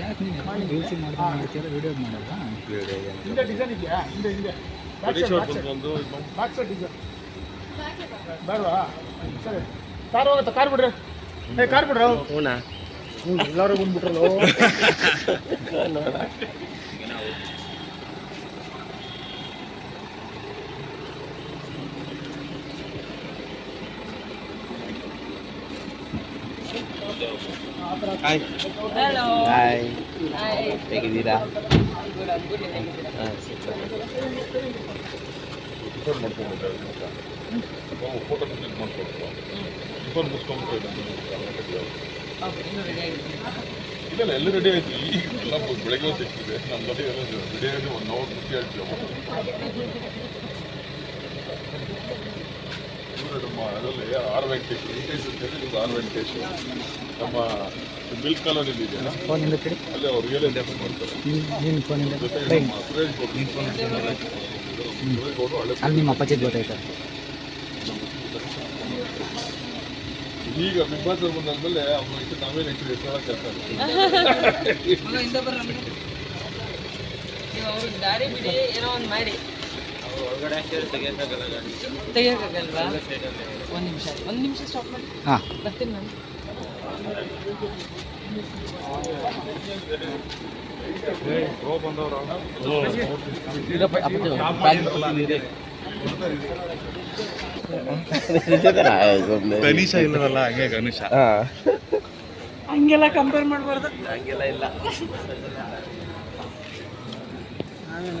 ಯಾಕೆ ನೀವು ರೀಲ್ಸ್ ಮಾಡ್ತಾ ಮಾಡ್ತೀರ ವಿಡಿಯೋ ಮಾಡಲ್ಲ ಹಿಂದೆ ಡಿಸೈನ್ ಇದೆಯಾ ಹಿಂದೆ ಹಿಂದೆ ಬ್ಯಾಕ್ ಸೈಡ್ ಬ್ಯಾಕ್ ಸೈಡ್ ಒಂದು ಬ್ಯಾಕ್ ಸೈಡ್ ಡಿಸೈನ್ ಬೇಡವಾ ಸರಿ ಕಾರ್ ಹೋಗುತ್ತೆ ಕಾರ್ ಬಿಡ್ರಿ ಏ ಕಾರ್ ಬಿಡ್ರ ಹ್ಞೂ ಎಲ್ಲರೂ ಬಂದ್ಬಿಟ್ರಲ್ಲ ಮಾಡ್ಕೊಡ್ತೀವಿ ರಿಪೋರ್ಟ್ ಮುಗಿಸ್ಕೊಂಡ್ಬಿಟ್ಟು Okay, ಇನ್ನೂ ready ಆಗಿದ್ದೀನಿ. ಇಲ್ಲ ಎಲ್ಲ ರೆಡಿ ಆಯ್ತು ಈಗ ಎಲ್ಲ ಬೆಳಗ್ಗೆ ಸಿಕ್ಕಿದೆ ನಮ್ಮ ಜೊತೆ ಎಲ್ಲ ರೆಡಿ ಆಗಿ ಒನ್ ಅವರ್ ಬಿಟ್ಟು ಹೇಳ್ತೀವಿ ನಮ್ಮ ಅದರಲ್ಲಿ ಆರ್ ವೆಂಕಟೇಶ್ ವೆಂಕಟೇಶ್ ಅಂತ ಹೇಳಿ ಇವ್ರು ಆರ್ ವೆಂಕಟೇಶ್ ನಮ್ಮ ಮಿಲ್ಕ್ ಕಾಲೋನಿ ಇದೆಯಲ್ಲ ಅಲ್ಲಿ ಅವ್ರು ರಿಯಲ್ ಎಸ್ಟೇಟ್ ಮಾಡ್ತಾರೆ. ಜೊತೆಗೆ ನಮ್ಮ ಸುರೇಶ್ ಗೌಡ್ರು ಹಳೆ ಈಗ ಬಿಗ್ ಬಾಸ್ ಬಂದಾದ್ಮೇಲೆ ಅವ್ರು ಇಟ್ಟು ನಾವೇ ಹೆಚ್ಚು ಹೆಸರು ಕೆಲಸ ಅವ್ರಿಗೆ ದಾರಿ ಬಿಡಿ ಏನೋ ಒಂದು ಮಾಡಿ. ತೆಗಿಯೋಕ್ಕಾಗಲ್ವಾ? ಒಂದು ನಿಮಿಷ ಒಂದು ನಿಮಿಷ ಸ್ಟಾಪ್ ಮಾಡಿ. ಹಾಂ. ಬರ್ತೀನಿ ನಾನು. ಗಣೇಶ ಇಲ್ಲವಲ್ಲ ಹಂಗೆ ಗಣೇಶ. ಹಂಗೆಲ್ಲ ಕಂಪೇರ್ ಮಾಡಬಾರ್ದು. ಹಂಗೆಲ್ಲ ಇಲ್ಲ.